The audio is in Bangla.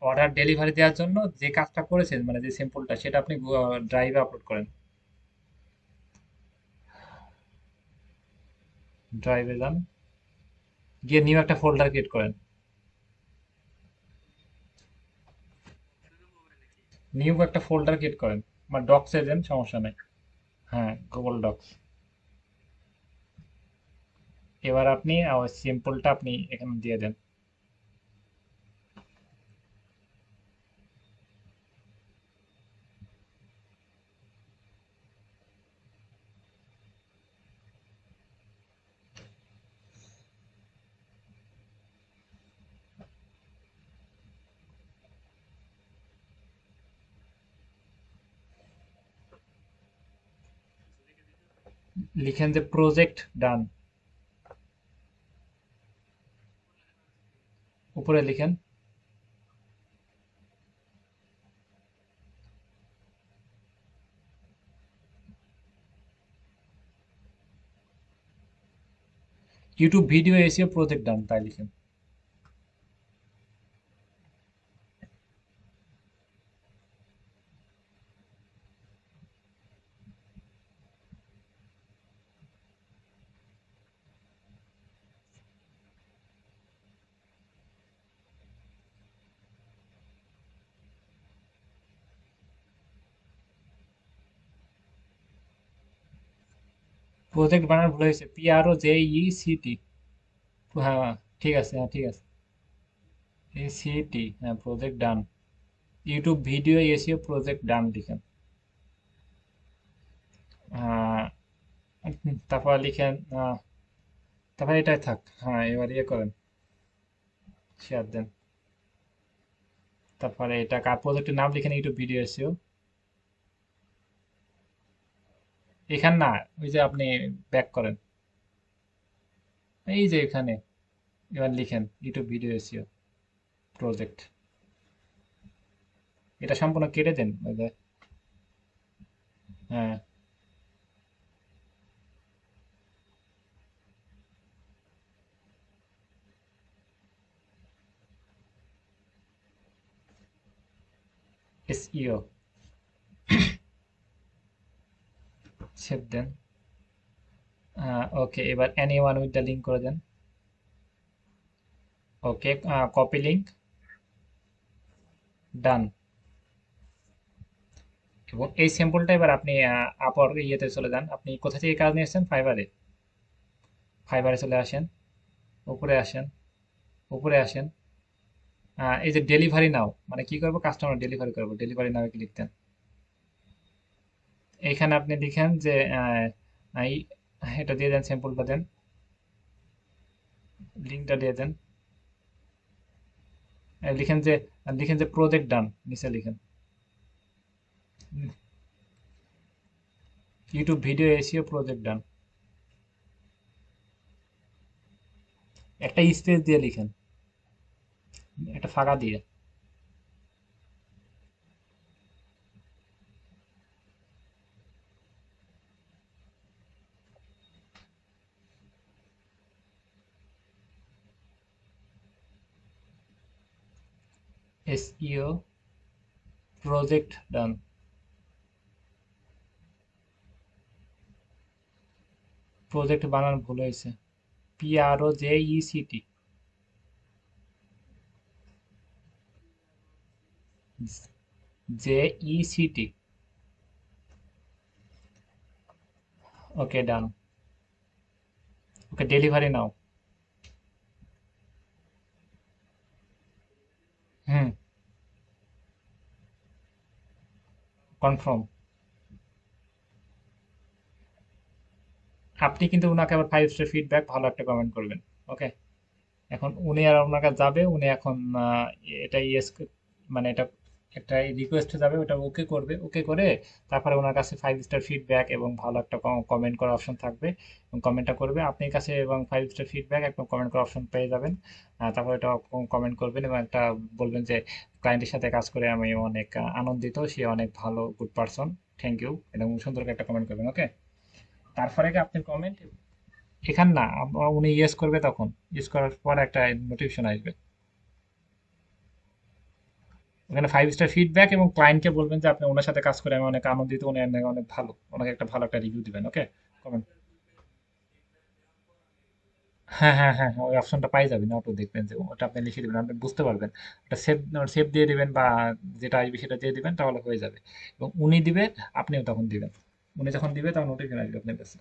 অর্ডার ডেলিভারি দেওয়ার জন্য যে কাজটা করেছেন মানে যে স্যাম্পলটা সেটা আপনি ড্রাইভে আপলোড করেন। ড্রাইভে যান। গিয়ে নিউ একটা ফোল্ডার ক্রিয়েট করেন। নিউ একটা ফোল্ডার ক্রিয়েট করেন। বা ডক্সে দেন, সমস্যা নেই। হ্যাঁ গুগল ডক্স এবার আপনি সিম্পলটা আপনি এখানে দিয়ে দেন। লিখেন যে প্রজেক্ট ডান উপরে লিখেন YouTube video SEO project done তাই লিখেন। প্রজেক্ট বানান ভুল হয়েছে P R O J E C T হ্যাঁ ঠিক আছে হ্যাঁ ঠিক আছে। এ সি টি হ্যাঁ project done YouTube video SEO project done লিখেন। আহ, তারপর লিখেন তারপর এটাই থাক হ্যাঁ এবার ইয়ে করেন শেয়ার দেন। তারপরে এটা কার প্রজেক্টের নাম লিখেন ইউটিউব ভিডিও এসিও এখান না, ওই যে আপনি ব্যাক করেন। এই যে এখানে, এবার লিখেন ইউটিউব ভিডিও এসিও প্রজেক্ট এটা সম্পূর্ণ কেটে দেন ওই যে হ্যাঁ। এসইও সেভ দেন ওকে এবার any one with the link করে দেন. ওকে কপি লিঙ্ক ডান এবং এই স্যাম্পলটা এবার আপনি আপর ইয়েতে চলে যান। আপনি কোথা থেকে কাজ নিয়ে এসেছেন ফাইবারে ফাইবারে চলে আসেন। উপরে আসেন। উপরে আসেন। এই যে ডেলিভারি নাও মানে কি করব? কাস্টমার ডেলিভারি করব। ডেলিভারি নাও কি লিখতেন এইখানে আপনি লিখেন যে এটা দিয়ে দেন, স্যাম্পলটা দেন। লিঙ্কটা দিয়ে দেন। লিখেন যে লিখেন যে প্রজেক্ট ডান নিচে লিখেন। YouTube video SEO project done একটা স্পেস দিয়ে লিখেন। একটা ফাঁকা দিয়ে। এসইও প্রজেক্ট ডান। প্রজেক্ট বানান ভুল হয়েছে। P R O J E C T. J E C T. Okay, done. Okay, delivery now. হুম। কনফার্ম আপনি কিন্তু ওনাকে আবার ফাইভ স্টার ফিডব্যাক ভালো একটা কমেন্ট করবেন ওকে এখন উনি আর আপনার কাছে যাবে, উনি এখন এটা ইয়েস মানে এটা একটা রিকোয়েস্ট যাবে, ওটা ওকে করবে। ওকে করে তারপরে ওনার কাছে ফাইভ স্টার ফিডব্যাক এবং ভালো একটা কমেন্ট করার অপশন থাকবে এবং কমেন্টটা করবে। আপনি কাছে এবং ফাইভ স্টার ফিডব্যাক একদম কমেন্ট করার অপশন পেয়ে যাবেন। তারপরে এটা কমেন্ট করবেন এবং একটা বলবেন যে ক্লায়েন্টের সাথে কাজ করে আমি অনেক আনন্দিত, সে অনেক ভালো গুড পারসন থ্যাংক ইউ এবং সুন্দর একটা কমেন্ট করবেন ওকে তারপরে কি আপনার কমেন্ট এখান না উনি ইয়েস করবে তখন। ইয়েস করার পর একটা নোটিফিকেশন আসবে। ওখানে ফাইভ স্টার ফিডব্যাক এবং ক্লায়েন্টকে বলবেন যে, আপনি ওনার সাথে কাজ করে আমি অনেক আনন্দিত, উনি অনেক ভালো, ওনাকে একটা ভালো একটা রিভিউ দিবেন ওকে কমেন্ট হ্যাঁ হ্যাঁ হ্যাঁ হ্যাঁ ওই অপশনটা পাই যাবেন অটো দেখবেন যে, ওটা আপনি লিখে দেবেন, আপনি বুঝতে পারবেন। ওটা সেভ সেভ দিয়ে দিবেন বা যেটা আসবে সেটা দিয়ে দিবেন, তাহলে হয়ে যাবে। এবং উনি দিবে, আপনিও তখন দিবেন। উনি যখন দিবে, তখন নোটিফিকেশন আসবে আপনার কাছে।